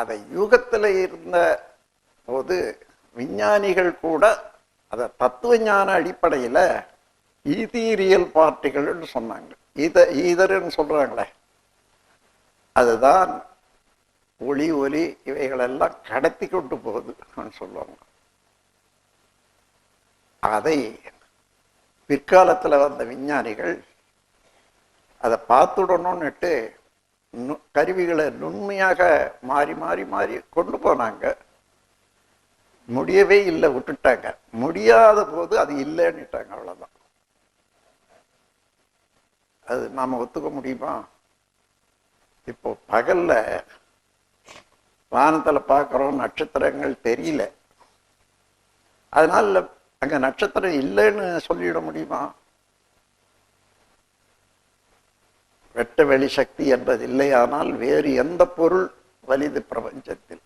அதை யுகத்தில் இருந்த போது விஞ்ஞானிகள் கூட அதை தத்துவ ஞான அடிப்படையில் ஈதீரியல் பார்ட்டிகள்னு சொன்னாங்க. ஈத ஈதர்ன்னு சொல்றாங்களே. அதுதான் ஒளி ஒலி இவைகளெல்லாம் கடத்தி கொண்டு போகுதுன்னு சொல்லுவாங்க. அதை பிற்காலத்தில் வந்த விஞ்ஞானிகள் அதை பார்த்துடணும்னுட்டு கருவிகளை நுண்மையாக மாறி மாறி மாறி கொண்டு போனாங்க. முடியவே இல்லை விட்டுட்டாங்க. முடியாத போது அது இல்லைன்னுட்டாங்க அவ்வளவுதான். அது நாம ஒத்துக்க முடியுமா? இப்போ பகல்ல வானத்துல பார்க்குறோம் நட்சத்திரங்கள் தெரியல. அதனால அங்க நட்சத்திரம் இல்லைன்னு சொல்லிட முடியுமா? வெட்ட வெளி சக்தி என்பது இல்லையானால் வேறு எந்த பொருள் வலிது பிரபஞ்சத்தில்?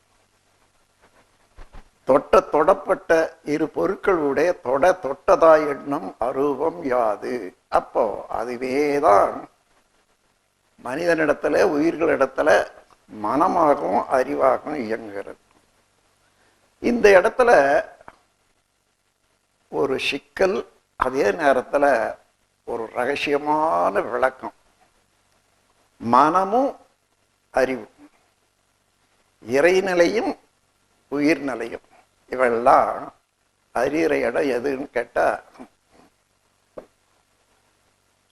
தொட்ட தொடப்பட்ட இரு பொருட்களுடைய தொட தொட்டதா எண்ணம் அரூபம் யாது? அப்போ அதுவேதான் மனிதனிடத்துல உயிர்களிடத்துல மனமாகவும் அறிவாகவும் இயங்குகிறது. இந்த இடத்துல ஒரு சிக்கல் அதே நேரத்துல ஒரு ரகசியமான விளக்கம். மனமும் அறிவும் இறைநிலையும் உயிர்நிலையும். இவெல்லாம் அறிகிற இடம் எதுன்னு கேட்டால்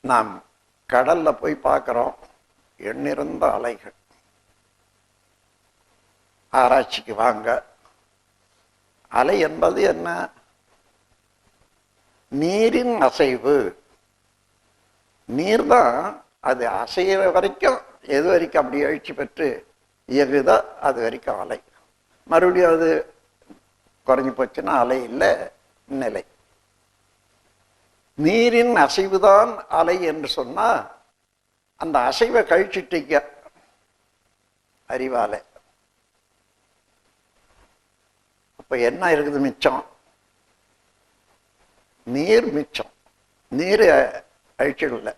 நாம் கடல்ல போய் பார்க்குறோம் எண்ணிருந்த அலைகள். ஆராய்ச்சிக்கு வாங்க. அலை என்பது என்ன? நீரின் அசைவு. நீர் தான் அது அசைகிற வரைக்கும் எது வரைக்கும் அப்படி எழுச்சி பெற்று இயங்குதோ அது வரைக்கும் அலை. மறுபடியும் அது குறைஞ்சி போச்சுன்னா அலை இல்லை நிலை. நீரின் அசைவுதான் அலை என்று சொன்னால் அந்த அசைவை கழிச்சிட்டீங்க. அறிவால. அப்போ என்ன இருக்குது மிச்சம்? நீர் மிச்சம். நீர் அழிச்சிடல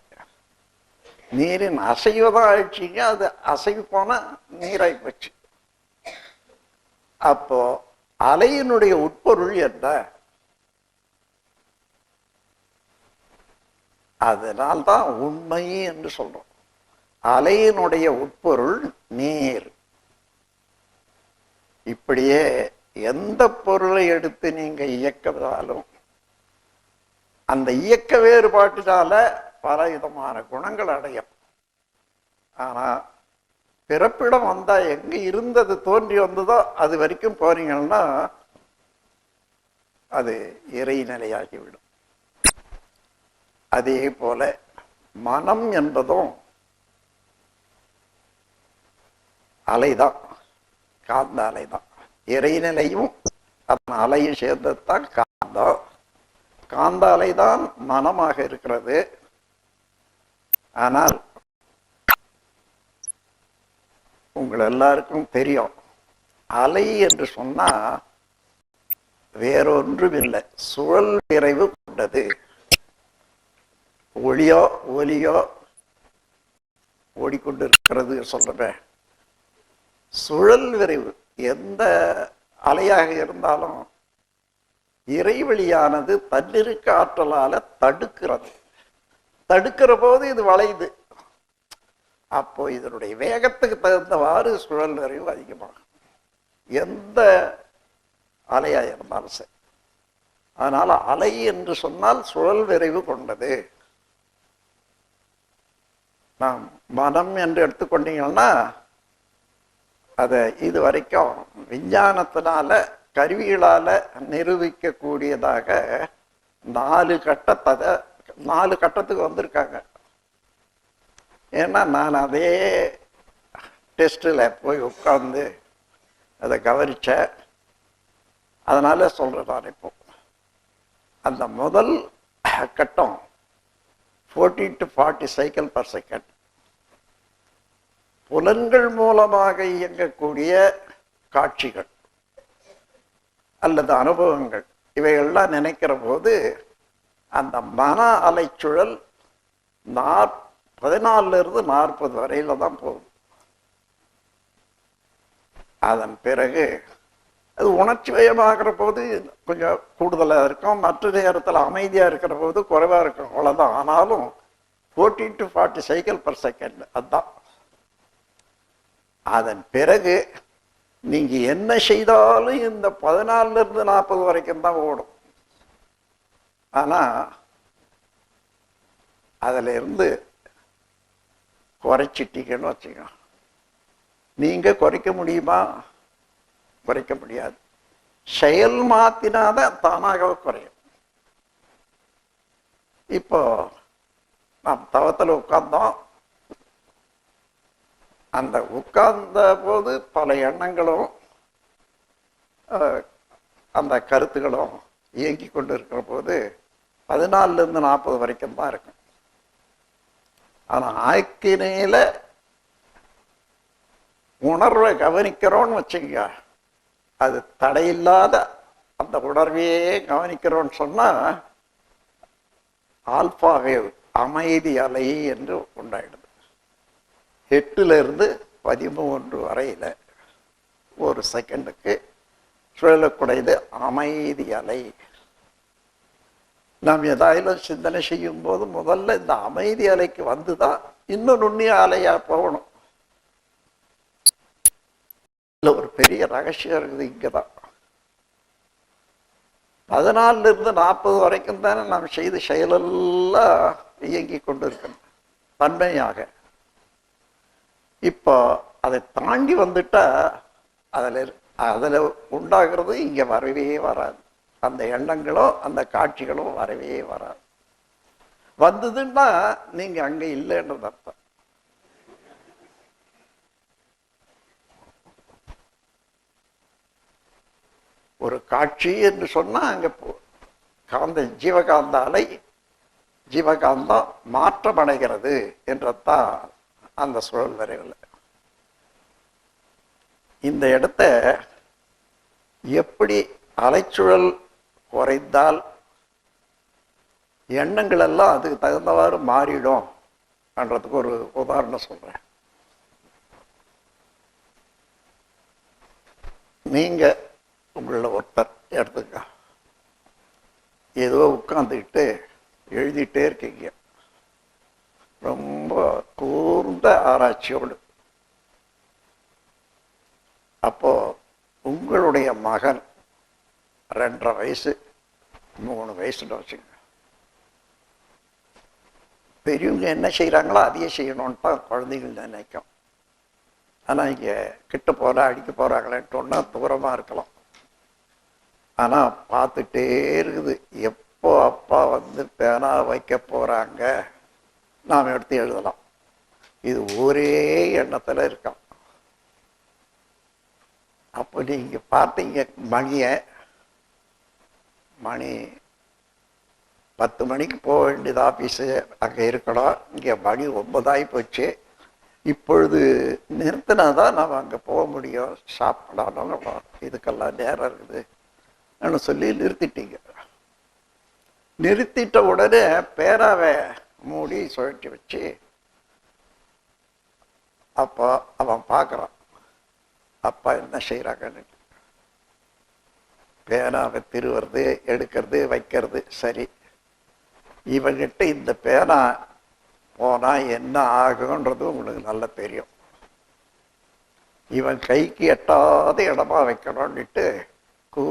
நீரின் அசைவதா ஆயிடுச்சுங்க அது அசைவு போனா நீராய் போச்சு அப்போ அலையினுடைய உட்பொருள் என்ன? அதனால்தான் உண்மை என்று சொல்றோம். அலையினுடைய உட்பொருள் நீர். இப்படியே எந்த பொருளை எடுத்து நீங்க இயக்கிறதாலும் அந்த இயக்க வேறுபாட்டினால பல விதமான குணங்கள் அடையும். ஆனா பிறப்பிடம் வந்தா எங்க இருந்தது தோன்றி வந்ததோ அது வரைக்கும் போறீங்கன்னா அது இறைநிலையாகிவிடும் அதே போல மனம் என்பதும் அலைதான். காந்த அலைதான். இறைநிலையும் அதன் அலையும் சேர்ந்ததுதான் காந்தம். காந்த அலைதான் மனமாக இருக்கிறது. ஆனால் உங்கள் எல்லாருக்கும் தெரியும். அலை என்று சொன்னா வேறொன்றும் இல்லை சுழல் விரைவு கொண்டது. ஒளியோ ஒலியோ ஓடிக்கொண்டிருக்கிறது சொல்றேன். சுழல் விரைவு எந்த அலையாக இருந்தாலும் இறைவெளியானது தன்னிருக்க ஆற்றலால தடுக்கிறது. தடுக்கிற போது இது வளையுது. அப்போ இதனுடைய வேகத்துக்கு தகுந்தவாறு சுழல் விரைவு அதிகமாகும். எந்த அலையா இருந்தாலும் சரி. அதனால் அலை என்று சொன்னால் சுழல் விரைவு கொண்டது. நாம் மனம் என்று எடுத்துக்கொண்டீங்கன்னா அதை இது வரைக்கும் விஞ்ஞானத்தினால கருவிகளால் நிரூபிக்கக்கூடியதாக நாலு கட்டத்தை நாலு கட்டத்துக்கு வந்திருக்காங்க. ஏன்னா நான் அதே டெஸ்ட்டில் போய் உட்காந்து அதை கவனித்தேன் அதனால் சொல்கிறேன் நான் இப்போ. அந்த முதல் கட்டம் forty to forty cycle per second புலன்கள் மூலமாக இயங்கக்கூடிய காட்சிகள் அல்லது அனுபவங்கள். இவைகள்லாம் நினைக்கிற போது அந்த மன அலைச்சுழல் நாற் பதினாலிருந்து நாற்பது வரையில் தான் போகும் அதன் பிறகு அது உணர்ச்சி வயமாகிற போது கொஞ்சம் கூடுதலாக இருக்கும். மற்ற நேரத்தில் அமைதியாக இருக்கிற போது குறைவாக இருக்கும். அவ்வளோதான் ஆனாலும் fourteen to forty cycle per second அதுதான். அதன் பிறகு நீங்கள் என்ன செய்தாலும் இந்த பதினாலிருந்து நாற்பது வரைக்கும் தான் ஓடும். ஆனா அதுல இருந்து குறைச்சிட்டீங்கன்னு வச்சுக்கோ நீங்க குறைக்க முடியுமா? குறைக்க முடியாது. செயல் மாத்தினாதான் தானாக குறையும். இப்போ நாம் தவத்தில் உட்கார்ந்தோம். அந்த உட்கார்ந்த போது பல எண்ணங்களும் அந்த கருத்துகளும் இயங்கி கொண்டு இருக்கிற போது பதினாலிருந்து நாற்பது வரைக்கும் தான் இருக்கும். ஆனால் ஆக்கினையில உணர்வை கவனிக்கிறோம்னு வச்சுங்க அது தடையில்லாத அந்த உணர்வையே கவனிக்கிறோம்னு சொன்னால் ஆல்பா அமைதி அலை என்று உண்டாயிடுது. எட்டுலேருந்து பதிமூன்று வரையில் ஒரு செகண்டுக்கு சொல்லக்கூடியது அமைதி அலை நாம் ஏதாயிலும் சிந்தனை செய்யும் போது முதல்ல இந்த அமைதி அலைக்கு வந்துதான் இன்னும் நுண்ணிய அலையா போகணும். இல்லை ஒரு பெரிய ரகசியம் இருக்குது இங்கதான். தான் இருந்து நாற்பது வரைக்கும் தானே நாம் செய்த செயலெல்லாம் இயங்கி கொண்டு இருக்கணும் தன்மையாக இப்போ அதை தாண்டி வந்துட்டா அதுல இரு- அதுல உண்டாகிறது இங்க வரவே வராது. அந்த எண்ணங்களும் அந்த காட்சிகளும் வரவே வராது. வந்ததுன்னா நீங்க அங்க இல்லைன்றது அர்த்தம் ஒரு காட்சி என்று சொன்னா அங்க போ- காந்த ஜீவகாந்த அலை ஜீவகாந்தம் மாற்றமடைகிறது என்றதான் அந்த சுழல் வரைவில். இந்த இடத்த எப்படி அலைச்சுழல் குறைந்தால் எண்ணங்கள் எல்லாம் அதுக்கு தகுந்தவாறு மாறிடும் என்றதுக்கு ஒரு உதாரணம் சொல்கிறேன் நீங்கள் உங்களில் ஒருத்தர் எடுத்துக்க. ஏதோ உட்காந்துக்கிட்டு எழுதிட்டே இருக்கீங்க. ரொம்ப கூர்ந்த ஆராய்ச்சியோடு. அப்போ உங்களுடைய மகன் ரெண்டரை வயசு மூணு வயசுல வச்சுங்க பெரியவங்க என்ன செய்கிறாங்களோ அதையே செய்யணும்னு தான் குழந்தைகள் நினைக்கும். ஆனால் இங்கே கிட்ட போகிறா அடிக்க போகிறாங்களேன்ட்டு ஒன்னா தூரமாக இருக்கலாம். ஆனால் பார்த்துட்டே இருக்குது. எப்போ அப்பா வந்து பேனா வைக்க போகிறாங்க நாம் எடுத்து எழுதலாம். இது ஒரே எண்ணத்தில் இருக்கான். அப்போ நீங்கள் பார்த்தீங்க மணியை மணி பத்து மணிக்கு போக வேண்டியது ஆஃபீஸு அங்கே இருக்கணும். இங்கே மணி ஒன்பதாகி போச்சு. இப்பொழுது நிறுத்தினாதான் நாம் அங்கே போக முடியும். சாப்பிடணும் இதுக்கெல்லாம் நேரம் இருக்குதுன்னு சொல்லி நிறுத்திட்டீங்க. நிறுத்திட்ட உடனே பேராவை மூடி சுழற்றி வச்சு அப்போ அவன் பார்க்குறான். அப்பா என்ன செய்கிறாங்கன்னு பேனாவை திருவுறது எடுக்கிறது வைக்கிறது சரி. இவங்கிட்ட இந்த பேனா போனா என்ன ஆகுன்றது உங்களுக்கு நல்லா தெரியும். இவன் கைக்கு எட்டாத இடமா வைக்கணும்னுட்டு கூ